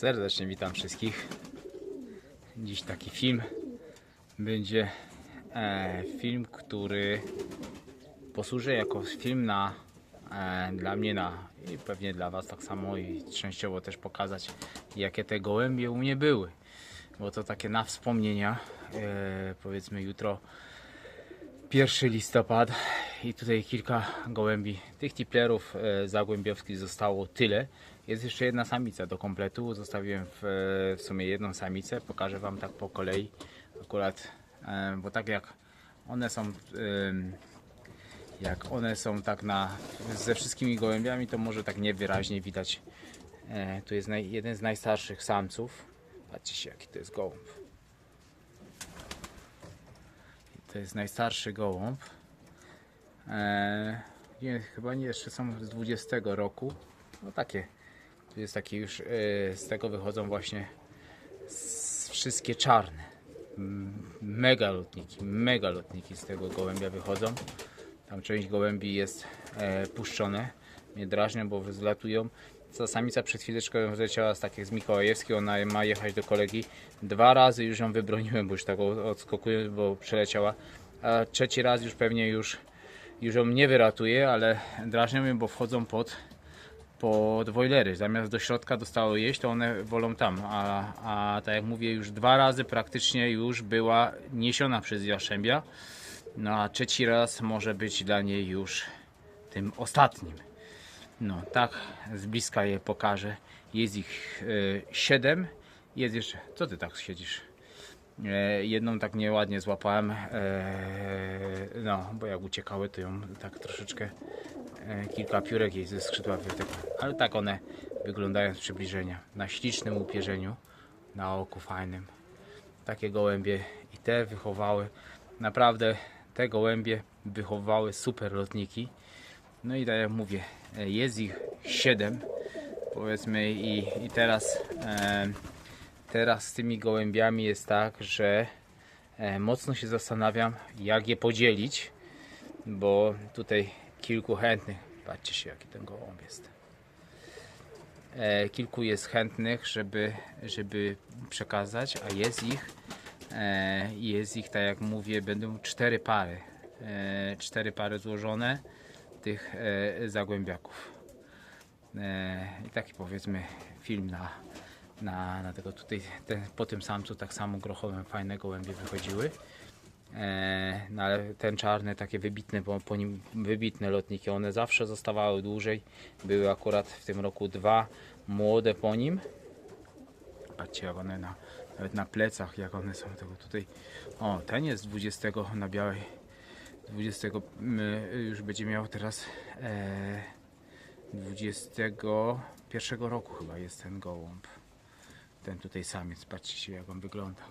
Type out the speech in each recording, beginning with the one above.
Serdecznie witam wszystkich. Dziś taki film będzie e, film, który posłuży jako film na e, dla mnie na i pewnie dla Was tak samo i częściowo też pokazać jakie te gołębie u mnie były. Bo to takie na wspomnienia. E, powiedzmy jutro 1 listopad i tutaj kilka gołębi. Tych tiplerów e, zagłębiowskich zostało tyle. Jest jeszcze jedna samica do kompletu. Zostawiłem w, e, w sumie jedną samicę. Pokażę Wam tak po kolei. Akurat, e, bo tak jak one są, jak one są tak na, ze wszystkimi gołębiami, to może tak niewyraźnie widać. Tu jest naj, jeden z najstarszych samców. Patrzcie się, jaki to jest gołąb. To jest najstarszy gołąb. Eee, nie, chyba nie jeszcze są z 20 roku. No takie. Jest taki już, e, z tego wychodzą właśnie wszystkie czarne. Mega lotniki, mega lotniki z tego gołębia wychodzą. Tam część gołębi jest e, puszczone. Mnie drażnią, bo zlatują. Ta samica przed chwileczką zleciała z takich z Mikołajewskiej, ona ma jechać do kolegi. Dwa razy już ją wybroniłem, bo już tak odskokuje, bo przeleciała. A trzeci raz już pewnie już, już ją nie wyratuje, ale drażnią mnie, bo wchodzą pod, pod wojlery. Zamiast do środka dostały jeść, to one wolą tam. A, a tak jak mówię, już dwa razy praktycznie już była niesiona przez Jaszczębia. No a trzeci raz może być dla niej już tym ostatnim. No tak, z bliska je pokażę. Jest ich e, siedem. Jest jeszcze. Co ty tak siedzisz? E, jedną tak nieładnie złapałem. No, bo jak uciekały, to ją tak troszeczkę e, kilka piórek jej ze skrzydła wytekło. Ale tak one wyglądają z przybliżenia. Na ślicznym upierzeniu, na oku fajnym. Takie gołębie i te wychowały. Naprawdę te gołębie wychowały super lotniki. No i tak jak mówię, e, jest ich 7 powiedzmy i, i teraz e, teraz z tymi gołębiami jest tak, że mocno się zastanawiam jak je podzielić, bo tutaj kilku chętnych, patrzcie się jaki ten gołąb jest. E, kilku jest chętnych, żeby, żeby przekazać, a jest ich e, jest ich, tak jak mówię, będą cztery pary. E, cztery pary złożone tych e, zagłębiaków. E, I taki powiedzmy film na, na, na tego tutaj, po tym samcu tak samo grochowym fajne gołębie wychodziły. E, no ale ten czarny, takie wybitne, bo po nim wybitne lotniki, one zawsze zostawały dłużej. Były akurat w tym roku dwa młode po nim. Patrzcie jak one na, nawet na plecach, jak one są tego tutaj. O, ten jest 20 na białej 20 my już będzie miał teraz e, 21 roku chyba jest ten gołąb. Ten tutaj samiec, patrzcie jak on wygląda.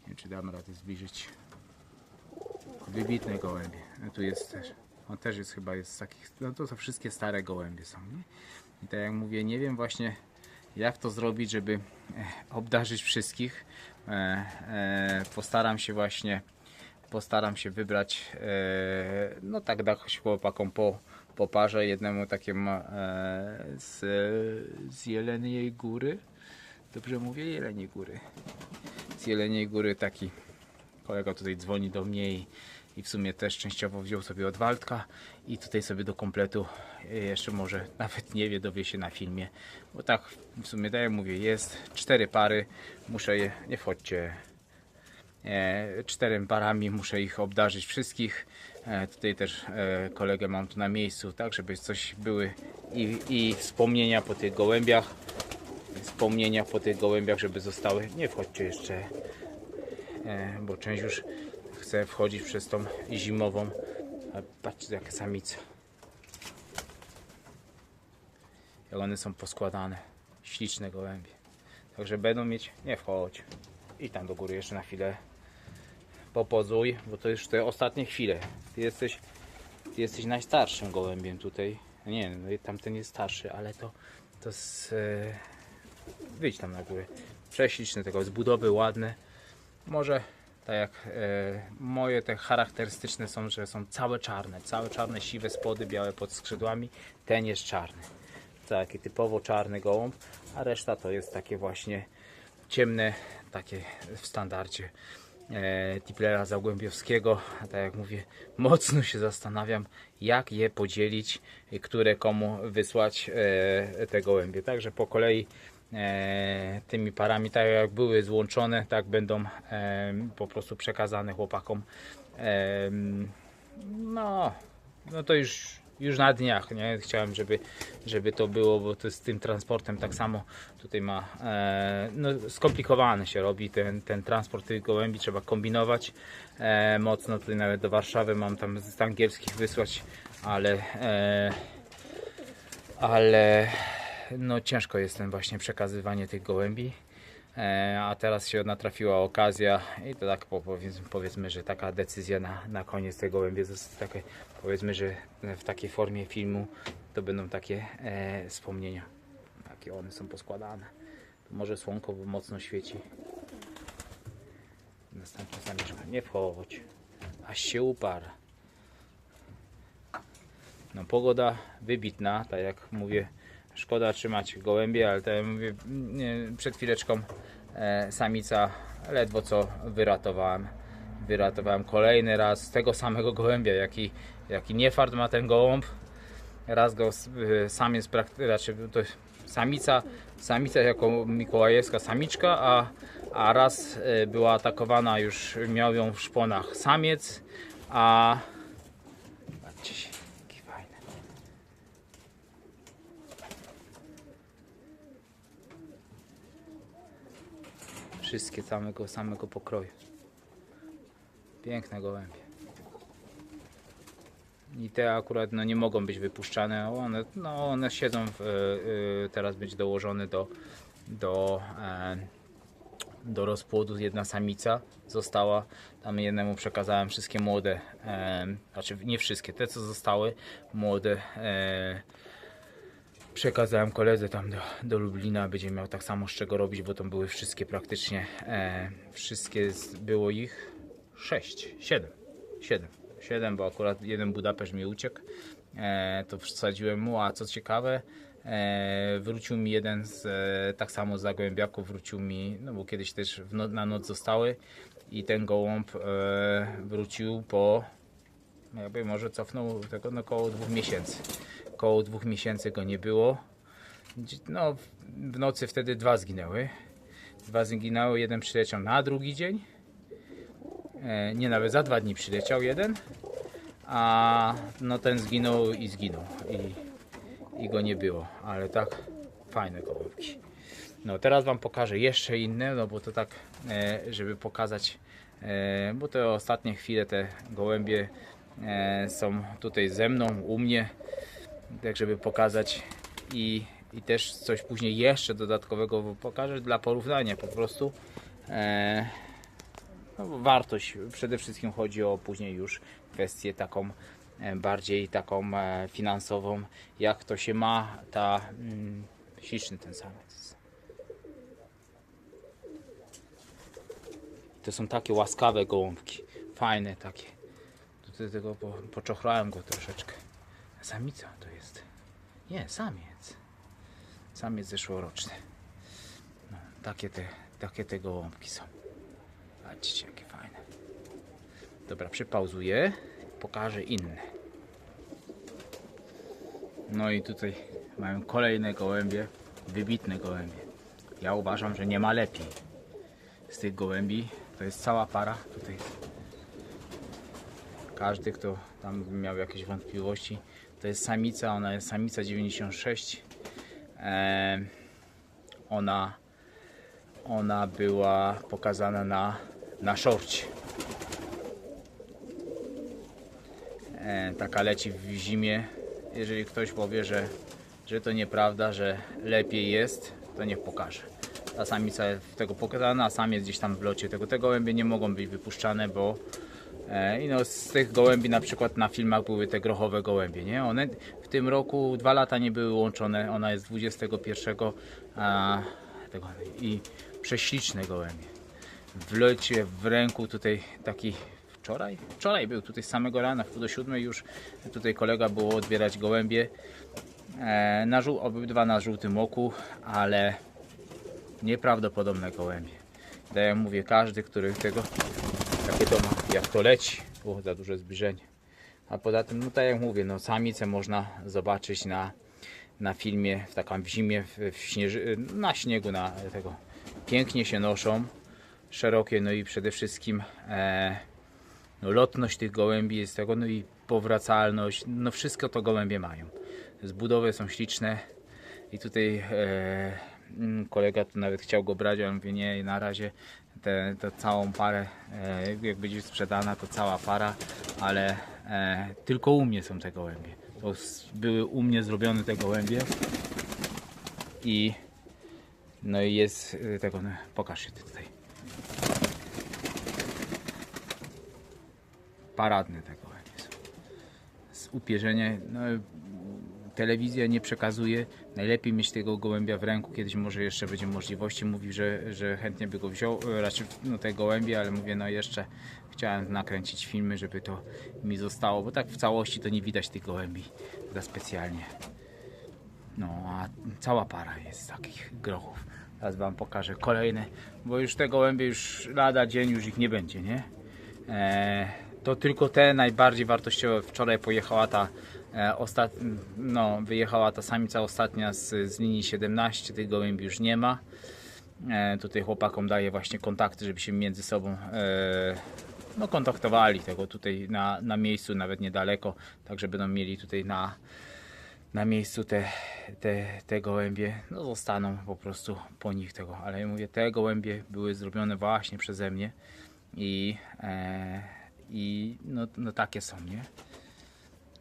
Nie wiem czy dam radę zbliżyć. Wybitne gołębie. No tu jest też. On też jest chyba jest z takich. No to, to wszystkie stare gołębie są. Nie? I tak jak mówię, nie wiem właśnie jak to zrobić, żeby e, obdarzyć wszystkich. E, e, postaram się właśnie postaram się wybrać no tak dać chłopakom po, po parze jednemu takiemu e, z, z Jeleniej Góry dobrze mówię? Jeleniej Góry. Z Jeleniej Góry taki kolega tutaj dzwoni do mnie i, i w sumie też częściowo wziął sobie od Waldka i tutaj sobie do kompletu e, jeszcze może nawet nie wie, dowie się na filmie. Bo tak w sumie tak jak mówię jest cztery pary muszę je, nie wchodźcie e, czterem parami muszę ich obdarzyć wszystkich. E, tutaj też e, kolegę mam tu na miejscu tak żeby coś były i, i wspomnienia po tych gołębiach wspomnienia po tych gołębiach żeby zostały. Nie wchodźcie jeszcze e, bo część już chce wchodzić przez tą zimową. Patrzcie jakie samice jak one są poskładane. Śliczne gołębie. Także będą mieć nie wchodź. I tam do góry jeszcze na chwilę popozuj, bo to już te ostatnie chwile. Ty jesteś, ty jesteś najstarszym gołębiem tutaj. Nie, no tamten jest starszy, ale to, to z, e, wyjdź tam na górę. Prześliczne tego, zbudowy ładne. Może tak jak e, moje te charakterystyczne są, że są całe czarne, całe czarne, siwe spody, białe pod skrzydłami. Ten jest czarny. taki typowo czarny gołąb, a reszta to jest takie właśnie ciemne, takie w standardzie e, Tiplera Zagłębiowskiego. Tak jak mówię, mocno się zastanawiam, jak je podzielić, które komu wysłać e, te gołębie. Także po kolei tymi parami, tak jak były złączone, tak będą e, po prostu przekazane chłopakom. E, no, no to już, już na dniach, nie? Chciałem, żeby, żeby to było, bo to z tym transportem tak samo tutaj ma, e, no skomplikowany się robi ten, ten transport tych gołębi, trzeba kombinować e, mocno, tutaj nawet do Warszawy mam tam z angielskich wysłać, ale e, ale no ciężko jest ten właśnie przekazywanie tych gołębi. E, a teraz się natrafiła okazja i to tak po- powiedzmy, powiedzmy że taka decyzja na, na koniec tego gołębie takie, powiedzmy, że w takiej formie filmu to będą takie e, wspomnienia. Takie one są poskładane. Może słonko mocno świeci. Następna samiczka. Nie wchodź. Aż się uparł. No pogoda wybitna, tak jak mówię, szkoda trzymać gołębie, ale tak jak mówię, przed chwileczką e, samica ledwo co wyratowałem. Wyratowałem kolejny raz tego samego gołębia, jaki, jaki niefart ma ten gołąb. Raz go s- y, samiec, prakty- znaczy to samica, samica jako mikołajewska samiczka, a, a raz y, była atakowana, już miał ją w szponach samiec, a jaki fajny. Wszystkie samego samego pokroju. Piękne gołębie. I te akurat no, nie mogą być wypuszczane. One, no, one siedzą, w, y, y, teraz być dołożone do, do, e, do rozpłodu. Jedna samica została. Tam jednemu przekazałem wszystkie młode, e, znaczy nie wszystkie, te co zostały młode. E, przekazałem koledze tam do, do Lublina, będzie miał tak samo z czego robić, bo tam były wszystkie praktycznie, e, wszystkie z, było ich 6, 7, 7, 7, bo akurat jeden Budapeszt mi uciekł, e, to wsadziłem mu, a co ciekawe, e, wrócił mi jeden z, e, tak samo z Zagłębiaków, wrócił mi, no bo kiedyś też no, na noc zostały i ten gołąb e, wrócił po jakby może cofnął tego no około dwóch miesięcy. Około dwóch miesięcy go nie było. No, w- w nocy wtedy dwa zginęły. Dwa zginęły, jeden przyleciał na drugi dzień. E, nie, nawet za dwa dni przyleciał jeden. A no ten zginął i zginął. I, i go nie było. Ale tak fajne gołąbki. No teraz Wam pokażę jeszcze inne, no bo to tak, e, żeby pokazać, e, bo te ostatnie chwile te gołębie e, są tutaj ze mną, u mnie, tak żeby pokazać i, i też coś później jeszcze dodatkowego pokażę dla porównania po prostu. E, no, wartość przede wszystkim chodzi o później już kwestię taką e, bardziej taką e, finansową, jak to się ma ta mm, śliczny ten samiec. To są takie łaskawe gołąbki. Fajne takie. Tutaj tego po, poczochrałem go troszeczkę. Samica to jest. Nie, samiec. Samiec zeszłoroczny. No, takie, te, takie te gołąbki są. Patrzcie, jakie fajne. Dobra, przypauzuję. Pokażę inne. No i tutaj mają kolejne gołębie. Wybitne gołębie. Ja uważam, że nie ma lepiej z tych gołębi. To jest cała para. Tutaj każdy, kto tam miał jakieś wątpliwości, to jest samica. Ona jest samica 96. Em, ona, ona była pokazana na, na szorcie. E, taka leci w zimie. Jeżeli ktoś powie, że, że to nieprawda, że lepiej jest, to niech pokaże. Ta samica tego pokazana, a sam jest gdzieś tam w locie tego. Te gołębie nie mogą być wypuszczane, bo e, i no, z tych gołębi na przykład na filmach były te grochowe gołębie, nie? One w tym roku dwa lata nie były łączone. Ona jest 21 a, tego, i prześliczne gołębie. W locie, w ręku tutaj taki wczoraj? Wczoraj był tutaj z samego rana, w pół do siódmej już tutaj kolega było odbierać gołębie. E, na żół, obydwa na żółtym oku, ale nieprawdopodobne gołębie. Tak jak mówię, każdy, który tego takie to ma, jak to leci. O, za duże zbliżenie. A poza tym, no tak jak mówię, no samice można zobaczyć na, na filmie, w taką w zimie, w, w śnieży, na śniegu, na tego. Pięknie się noszą, szerokie, no i przede wszystkim e, no, lotność tych gołębi jest tego, no i powracalność, no wszystko to gołębie mają. Zbudowy są śliczne i tutaj e, mm, kolega tu nawet chciał go brać, ale mówię nie, na razie tę całą parę, e, jak będzie sprzedana, to cała para, ale e, tylko u mnie są te gołębie. To były u mnie zrobione te gołębie i no i jest e, tego, no, pokaż się tutaj. Paradne te gołębie są. Z upierzenia, no telewizja nie przekazuje. Najlepiej mieć tego gołębia w ręku, kiedyś może jeszcze będzie możliwości. Mówi, że, że chętnie by go wziął, e, raczej no, te gołębie, ale mówię, no jeszcze chciałem nakręcić filmy, żeby to mi zostało, bo tak w całości to nie widać tych gołębi za specjalnie. No, a cała para jest takich grochów. Teraz wam pokażę kolejne, bo już te gołębie już lada dzień już ich nie będzie, nie? E, to tylko te najbardziej wartościowe. Wczoraj pojechała ta ostat... no, wyjechała ta samica ostatnia z, z linii 17, tych gołębi już nie ma. E, tutaj chłopakom daję właśnie kontakty, żeby się między sobą e, no, kontaktowali tego tutaj na, na miejscu, nawet niedaleko, tak żeby będą mieli tutaj na, na miejscu te, te, te gołębie, no zostaną po prostu po nich tego, ale ja mówię, te gołębie były zrobione właśnie przeze mnie i, e, i no, no takie są, nie?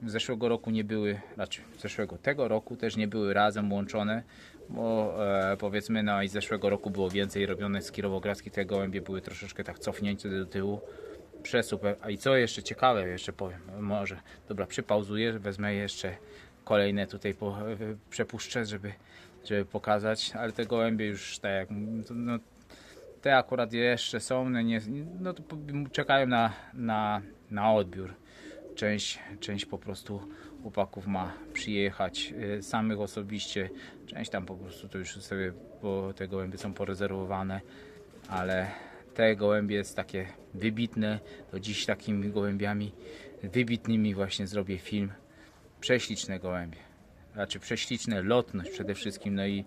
Zeszłego roku nie były, znaczy zeszłego, tego roku też nie były razem łączone, bo e, powiedzmy no i zeszłego roku było więcej robione z Kirowogradzki, te gołębie były troszeczkę tak cofnięte do tyłu. Przesuper. A i co jeszcze ciekawe, jeszcze powiem, może, dobra, przypauzuję, wezmę jeszcze kolejne tutaj po, przepuszczę, żeby, żeby pokazać, ale te gołębie już tak jak, no, te akurat jeszcze są, no, nie, no to czekają na, na, na odbiór. Część, część po prostu chłopaków ma przyjechać y, samych osobiście, część tam po prostu to już sobie, bo te gołębie są porezerwowane, ale te gołębie jest takie wybitne, to dziś takimi gołębiami wybitnymi właśnie zrobię film. Prześliczne gołębie. Znaczy prześliczne, lotność przede wszystkim, no i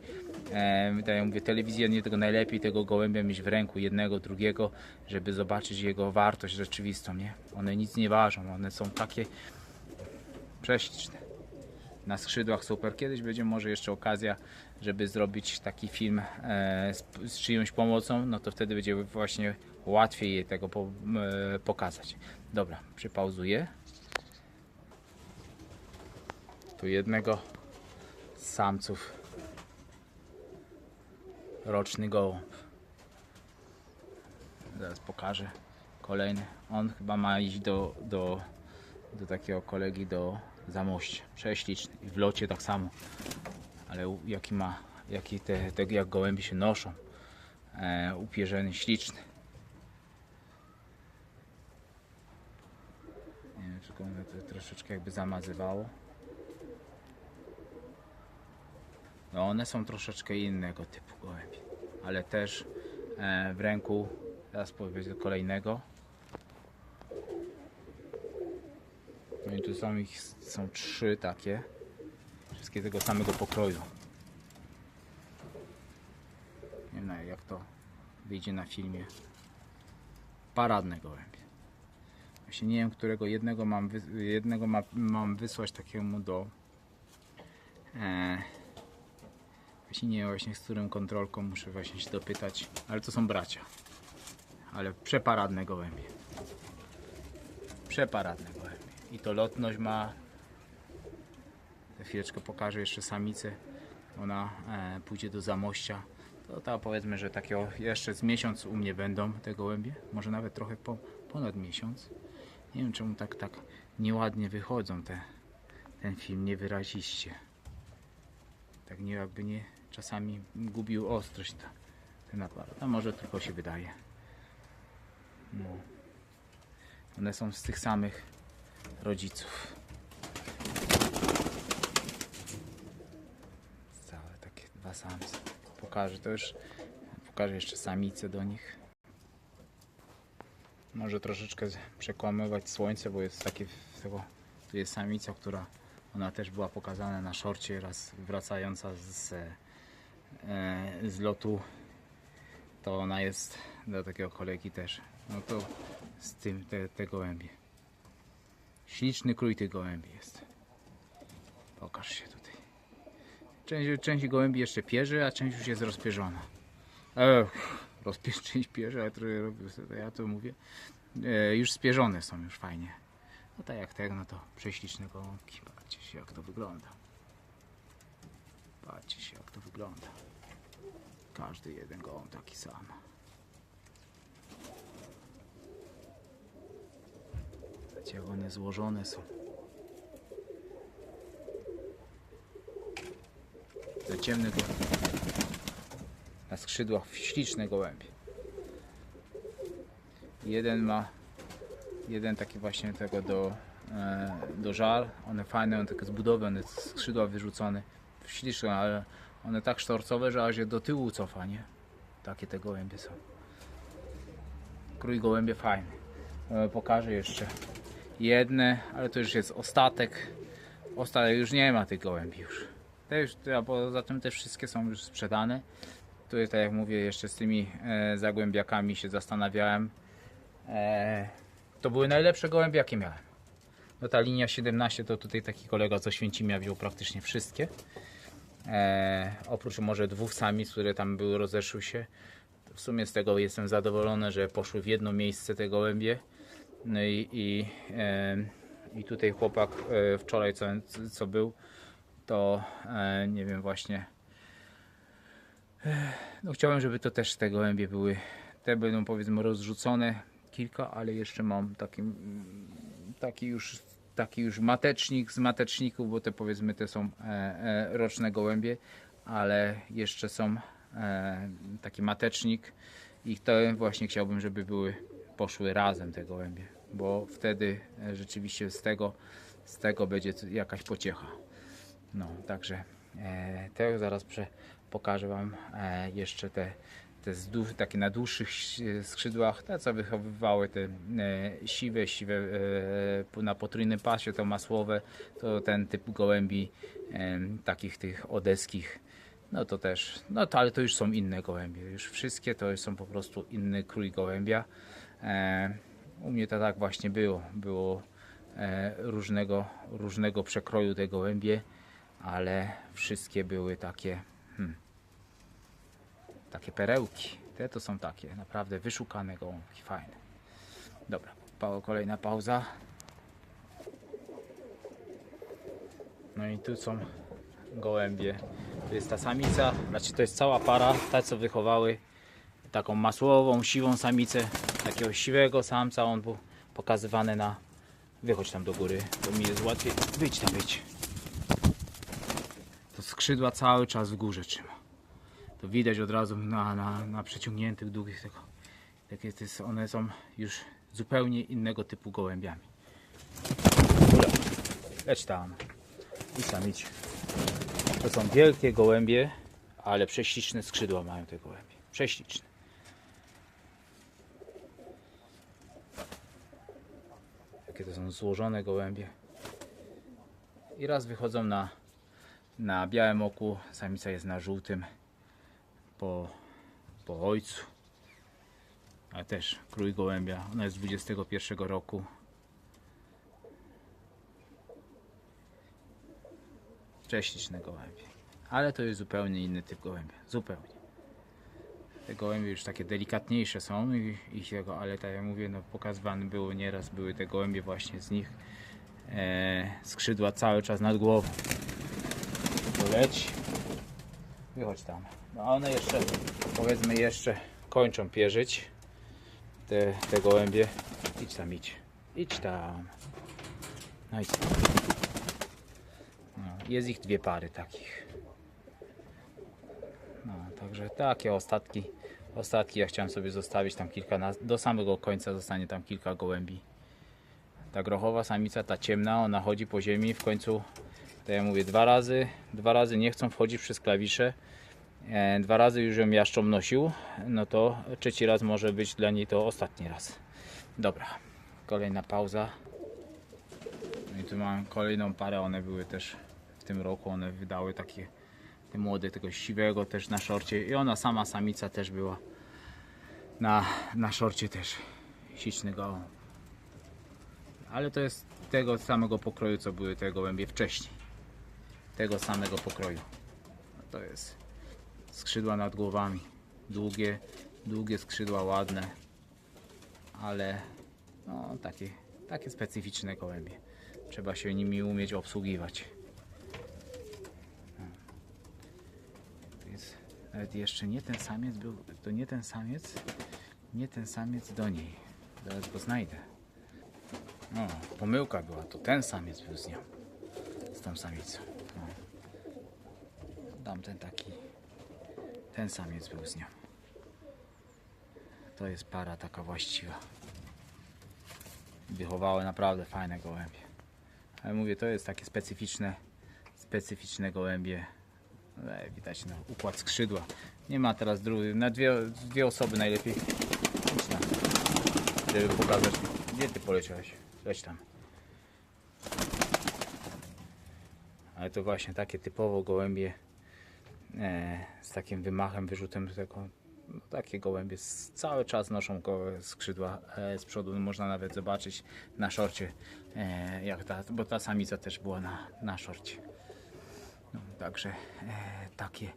e, tak mówię, telewizja nie tego najlepiej tego gołębia mieć w ręku, jednego, drugiego, żeby zobaczyć jego wartość rzeczywistą, nie? One nic nie ważą, one są takie prześliczne. Na skrzydłach super. Kiedyś będzie może jeszcze okazja, żeby zrobić taki film e, z, czyjąś pomocą, no to wtedy będzie właśnie łatwiej je tego e, pokazać. Dobra, przypauzuję. Tu jednego z samców. Roczny gołąb. Zaraz pokażę kolejny. On chyba ma iść do, do, do takiego kolegi do Zamościa. Prześliczny. I w locie tak samo. Ale jaki ma, jaki te, te jak gołębie się noszą. E, upierzony, śliczny. Nie wiem, czy to troszeczkę jakby zamazywało. No one są troszeczkę innego typu gołębie, ale też e, w ręku, teraz powiem do kolejnego. No i tu są ich są trzy takie, wszystkie tego samego pokroju. Nie wiem jak to wyjdzie na filmie. Paradne gołębie. Właśnie nie wiem, którego jednego mam, jednego ma, mam wysłać takiemu do e, Właśnie nie wiem właśnie z którą kontrolką muszę właśnie się dopytać, ale to są bracia. Ale przeparadne gołębie. Przeparadne gołębie. I to lotność ma. Za chwileczkę pokażę jeszcze samicę. Ona e, pójdzie do Zamościa. To ta powiedzmy, że takiego jeszcze z miesiąc u mnie będą te gołębie. Może nawet trochę po, ponad miesiąc. Nie wiem czemu tak tak nieładnie wychodzą te, ten film, niewyraziście tak nie jakby nie czasami gubił ostrość ta, ten aparat. A może tylko się wydaje. No. One są z tych samych rodziców. a samce. Pokażę to już. Pokażę jeszcze samice do nich. Może troszeczkę przekłamywać słońce, bo jest takie tego, tu jest samica, która ona też była pokazana na szorcie raz wracająca z, z lotu to ona jest do takiego kolegi też. No to z tym te, te gołębie. Śliczny krój tych gołębi jest. Pokaż się tutaj. Część, część gołębi jeszcze pierze, a część już jest rozpierzona. E, rozpierz, część pierze, ale trochę ja to mówię. E, już spierzone są już fajnie. No tak jak tego, no to prześliczne gołąbki. Patrzcie się jak to wygląda. Patrzcie się jak to wygląda. Każdy jeden gołąb taki sam. Zobaczcie jak one złożone są. Te ciemne gołębie. Na skrzydłach śliczne gołębie. Jeden ma jeden taki właśnie tego do, e, do żal. One fajne, one takie zbudowy, one skrzydła wyrzucone. Śliczne, ale one tak sztorcowe, że aż je do tyłu cofa, nie? Takie te gołębie są. Krój gołębie fajny. E, pokażę jeszcze jedne, ale to już jest ostatek. Ostatek już nie ma tych gołębi już. Te już, a poza tym te wszystkie są już sprzedane. Tutaj, tak jak mówię, jeszcze z tymi e, zagłębiakami się zastanawiałem. E, to były najlepsze gołębie, jakie miałem. No ta linia 17 to tutaj taki kolega co Święcimia wziął praktycznie wszystkie. E, oprócz może dwóch samic, które tam były, rozeszły się. W sumie z tego jestem zadowolony, że poszły w jedno miejsce te gołębie. No i, i, e, i tutaj chłopak e, wczoraj co, co był, to e, nie wiem właśnie. e, No chciałem, żeby to też te gołębie były. Te będą powiedzmy rozrzucone kilka, ale jeszcze mam taki, taki już taki już matecznik z mateczników, bo te powiedzmy te są e, e, roczne gołębie, ale jeszcze są e, taki matecznik i to właśnie chciałbym, żeby były poszły razem te gołębie, bo wtedy rzeczywiście z tego z tego będzie jakaś pociecha. No, także te zaraz pokażę Wam jeszcze te, te takie na dłuższych ś- skrzydłach, te co wychowywały te e, siwe, siwe e, na potrójnym pasie, to masłowe, to ten typ gołębi e, takich tych odeskich. No to też, no to ale to już są inne gołębie. Już wszystkie to są po prostu inny krój gołębia. E, u mnie to tak właśnie było. Było e, różnego, różnego przekroju te gołębie, ale wszystkie były takie, takie perełki. Te to są takie naprawdę wyszukane gołąbki, fajne. Dobra, kolejna pauza. No i tu są gołębie. To jest ta samica, znaczy to jest cała para, ta co wychowały taką masłową, siwą samicę, takiego siwego samca, on był pokazywany na... Wychodź tam do góry, to mi jest łatwiej. Wyjdź tam, wyjdź. To skrzydła cały czas w górze trzyma. To widać od razu na, na, na przeciągniętych, długich tego. Takie to jest, one są już zupełnie innego typu gołębiami. Leć tam. I sam idź. To są wielkie gołębie, ale prześliczne skrzydła mają te gołębie. Prześliczne. Jakie to są złożone gołębie. I raz wychodzą na, na białym oku, samica jest na żółtym po, po ojcu. Ale też krój gołębia. Ona jest z 21 roku. Prześliczne gołębie. Ale to jest zupełnie inny typ gołębia. Zupełnie. Te gołębie już takie delikatniejsze są i, i tego, ale tak jak mówię, no pokazywane było nieraz, były te gołębie właśnie z nich e, skrzydła cały czas nad głową. To leć. Wychodź tam. No one jeszcze, powiedzmy jeszcze kończą pierzyć te, te gołębie. Idź tam, idź. Idź tam. No idź. No, jest ich dwie pary takich. No, także takie ostatki. Ostatki ja chciałem sobie zostawić tam kilka, na, do samego końca zostanie tam kilka gołębi. Ta grochowa samica, ta ciemna, ona chodzi po ziemi w końcu, tak jak mówię, dwa razy, dwa razy nie chcą wchodzić przez klawisze. e, dwa razy już ją jaszczą nosił, no to trzeci raz może być dla niej to ostatni raz. Dobra, kolejna pauza. No i tu mam kolejną parę, one były też w tym roku, one wydały takie te młode, tego siwego też na szorcie i ona sama samica też była na, na szorcie też śliczny gołąb. Ale to jest tego samego pokroju, co były te gołębie wcześniej. Tego samego pokroju. No to jest skrzydła nad głowami. Długie, długie skrzydła, ładne. Ale no, takie, takie specyficzne gołębie. Trzeba się nimi umieć obsługiwać. No. Jest nawet jeszcze nie ten samiec był, to nie ten samiec, nie ten samiec do niej. Zaraz go znajdę. O, pomyłka była, to ten samiec był z nią. Z tą samicą. Tamten taki. Ten samiec był z nią. To jest para taka właściwa. Wychowały naprawdę fajne gołębie. Ale mówię, to jest takie specyficzne, specyficzne gołębie. Ale widać no, układ skrzydła. Nie ma teraz drugiej. Na dwie, dwie osoby najlepiej. Tam. Żeby pokazać. Gdzie ty poleciałeś? Leć tam. Ale to właśnie takie typowo gołębie z takim wymachem, wyrzutem tego. No, takie gołębie cały czas noszą skrzydła e, z przodu. Można nawet zobaczyć na szorcie, e, jak ta, bo ta samica też była na, na szorcie. No, także e, takie,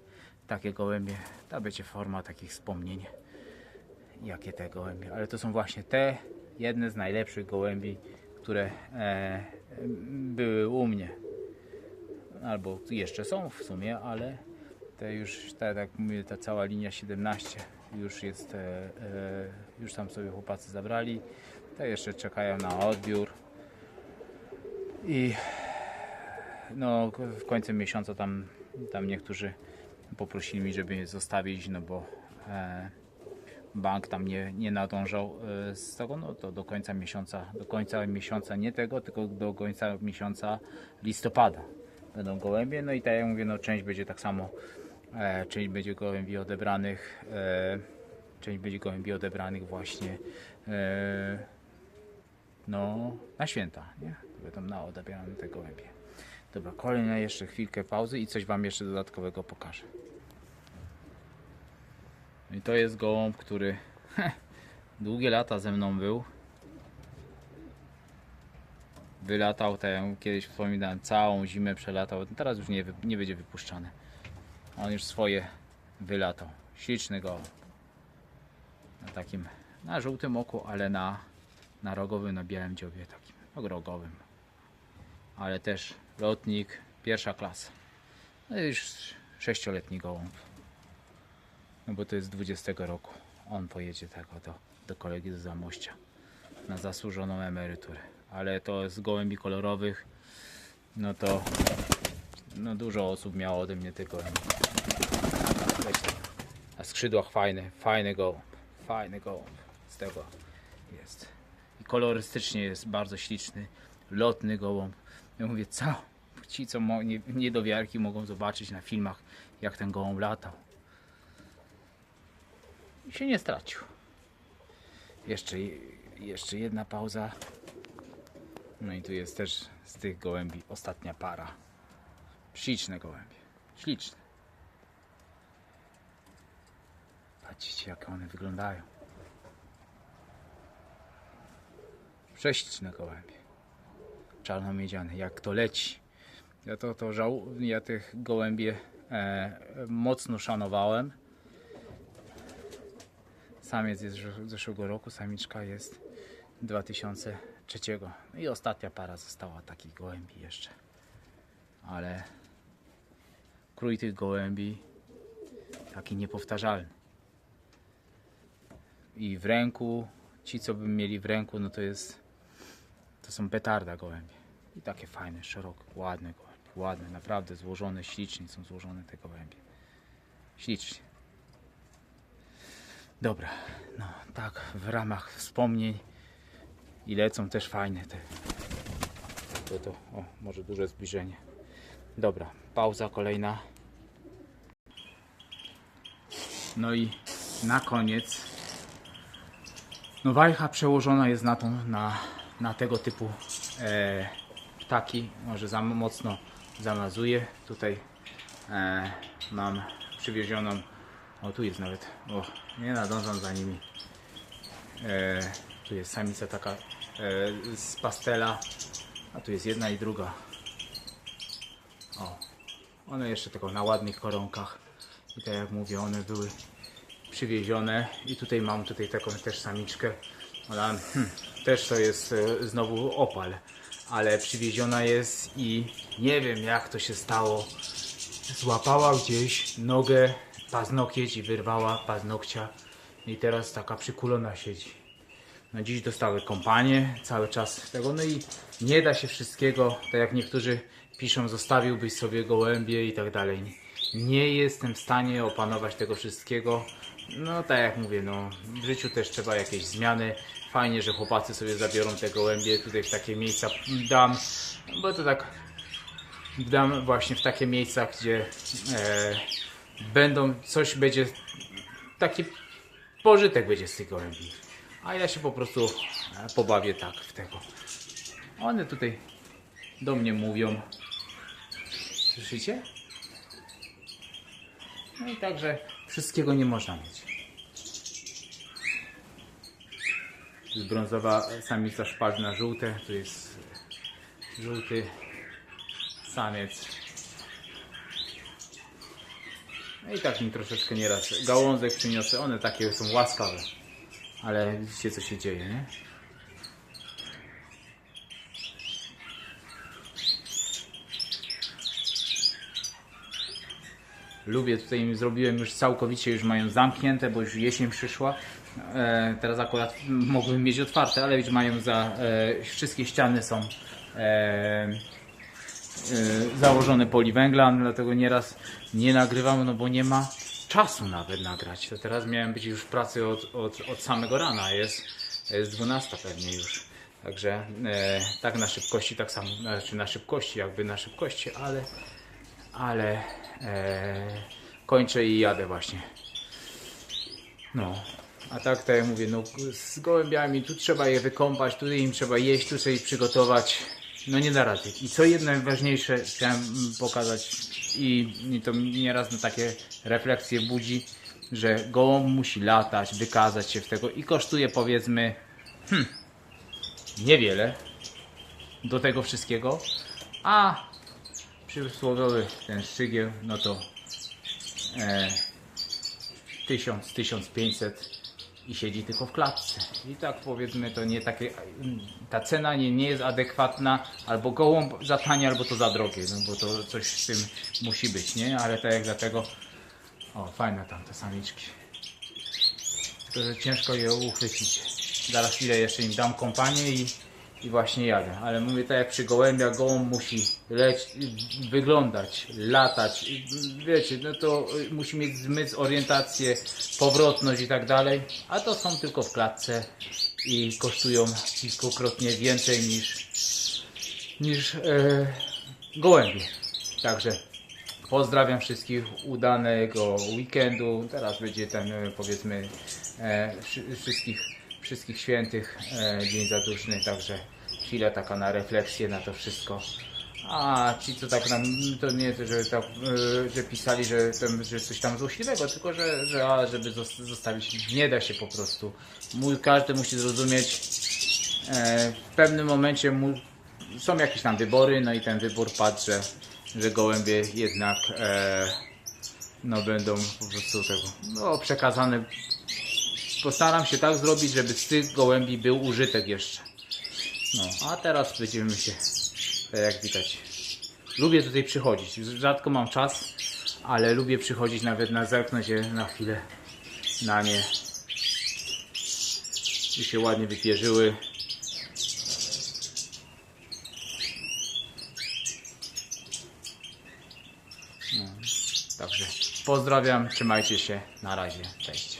takie gołębie, to będzie forma takich wspomnień jakie te gołębie, ale to są właśnie te jedne z najlepszych gołębi, które e, były u mnie. Albo jeszcze są w sumie, ale te już, tak jak mówię, ta cała linia 17 już jest, e, e, już tam sobie chłopacy zabrali. Te jeszcze czekają na odbiór. I no w końcu miesiąca tam, tam niektórzy poprosili mi, żeby je zostawić, no bo e, bank tam nie, nie nadążał z tego, no to do końca miesiąca, do końca miesiąca nie tego, tylko do końca miesiąca listopada będą gołębie, no i tak jak mówię, no część będzie tak samo, część będzie gołębi odebranych, e, część będzie gołębi odebranych właśnie e, no na święta, nie? Będą na odebrane te gołębie. Dobra, kolejna jeszcze chwilkę pauzy i coś Wam jeszcze dodatkowego pokażę. I to jest gołąb, który długie lata ze mną był. Wylatał, jak kiedyś wspominałem, całą zimę przelatał. Teraz już nie, nie będzie wypuszczany. On już swoje wylatał. Śliczny gołąb. Na takim, na żółtym oku, ale na, na rogowym, na białym dziobie takim, no, rogowym. Ale też lotnik, pierwsza klasa. No już sześcioletni gołąb. No bo to jest 20 roku. On pojedzie tego do, do kolegi do Zamościa na zasłużoną emeryturę. Ale to z gołębi kolorowych, no to no dużo osób miało ode mnie tam. Na skrzydłach fajny, fajny gołąb. Fajny gołąb z tego jest. I kolorystycznie jest bardzo śliczny, lotny gołąb. Ja mówię, co? Ci, co nie, niedowiarki mogą zobaczyć na filmach, jak ten gołąb latał i się nie stracił. Jeszcze, jeszcze jedna pauza. No i tu jest też z tych gołębi ostatnia para. Śliczne gołębie. Śliczne. Patrzcie jak one wyglądają. Prześliczne gołębie. Czarnomiedziane. Jak to leci. Ja to, to żał, ja tych gołębie e, mocno szanowałem. Samiec jest z zeszłego roku, samiczka jest 2003. No i ostatnia para została takich gołębi jeszcze. Ale krój tych gołębi taki niepowtarzalny. I w ręku, ci co by mieli w ręku, no to jest, to są petarda gołębie. I takie fajne, szerokie, ładne gołębie. Ładne, naprawdę złożone, ślicznie są złożone te gołębie. Ślicznie. Dobra, no tak, w ramach wspomnień i lecą też fajne te. To, to, o, może duże zbliżenie. Dobra, pauza kolejna. No i na koniec no wajcha przełożona jest na tą, na, na tego typu e, ptaki. Może za mocno zamazuje. Tutaj e, mam przywiezioną, o tu jest nawet, o nie nadążam za nimi. E, tu jest samica taka e, z pastela, a tu jest jedna i druga. O, one jeszcze tylko na ładnych koronkach. I tak jak mówię, one były przywiezione. I tutaj mam tutaj taką też samiczkę. Ona hmm, też to jest e, znowu opal, ale przywieziona jest i nie wiem jak to się stało. Złapała gdzieś nogę, paznokieć i wyrwała paznokcia. I teraz taka przykulona siedzi. No dziś dostały kompanię cały czas tego, no i nie da się wszystkiego, tak jak niektórzy piszą, zostawiłbyś sobie gołębie i tak dalej. Nie jestem w stanie opanować tego wszystkiego. No tak jak mówię, no w życiu też trzeba jakieś zmiany. Fajnie, że chłopacy sobie zabiorą te gołębie, tutaj w takie miejsca dam, bo to tak dam właśnie w takie miejsca, gdzie e, będą, coś będzie, taki pożytek będzie z tych gołębi. A ja się po prostu e, pobawię tak w tego. One tutaj do mnie mówią. Słyszycie? No i także wszystkiego nie można mieć. Tu jest brązowa samica szpalna żółte, tu jest żółty samiec. No i tak mi troszeczkę nieraz gałązek przyniosę, one takie są łaskawe. Ale widzicie co się dzieje, nie? Lubię tutaj zrobiłem już całkowicie, już mają zamknięte, bo już jesień przyszła. E, teraz akurat mogłem mieć otwarte, ale już mają za e, wszystkie ściany są e, e, założone poliwęgla, dlatego nieraz nie nagrywam, no bo nie ma czasu nawet nagrać. To teraz miałem być już w pracy od, od, od samego rana, jest, jest 12 pewnie już. Także e, tak na szybkości, tak samo, znaczy na szybkości, jakby na szybkości, ale, ale kończę i jadę właśnie. No, a tak tak jak mówię, no z gołębiami tu trzeba je wykąpać, tutaj im trzeba jeść, tu sobie przygotować. No nie da rady. I co jedno ważniejsze chciałem pokazać i, i to nieraz na takie refleksje budzi, że gołąb musi latać, wykazać się w tego i kosztuje powiedzmy hmm, niewiele do tego wszystkiego, a przysłowiowy ten szczygieł, no to e, 1000, 1500 i siedzi tylko w klatce. I tak powiedzmy to nie takie, ta cena nie, nie jest adekwatna, albo gołąb za tanie, albo to za drogie, no bo to coś z tym musi być, nie? Ale tak jak dlatego, o fajne tam te samiczki. Tylko, że ciężko je uchwycić. Zaraz chwilę jeszcze im dam kompanię i, i właśnie jadę. Ale mówię tak jak przy gołębiach, gołąb musi leć, wyglądać, latać. Wiecie, no to musi mieć zmysł, orientację, powrotność i tak dalej. A to są tylko w klatce i kosztują kilkukrotnie więcej niż, niż e, gołębie. Także pozdrawiam wszystkich, udanego weekendu. Teraz będzie ten e, powiedzmy e, wszy- wszystkich, wszystkich świętych e, dzień zaduszny, także chwila taka na refleksję na to wszystko. A ci co tak nam, to nie że, tak, e, że pisali, że, że coś tam złośliwego, tylko że, że a, żeby zos- zostawić, nie da się po prostu. Mój, każdy musi zrozumieć, e, w pewnym momencie mu, są jakieś tam wybory, no i ten wybór padł, że, że gołębie jednak e, no będą po prostu tego, no przekazane. Postaram się tak zrobić, żeby z tych gołębi był użytek jeszcze. No, a teraz będziemy się, tak jak widać. Lubię tutaj przychodzić. Rzadko mam czas, ale lubię przychodzić nawet na zerknąć się na chwilę na nie. I się ładnie wypierzyły. No, także pozdrawiam, trzymajcie się, na razie, cześć.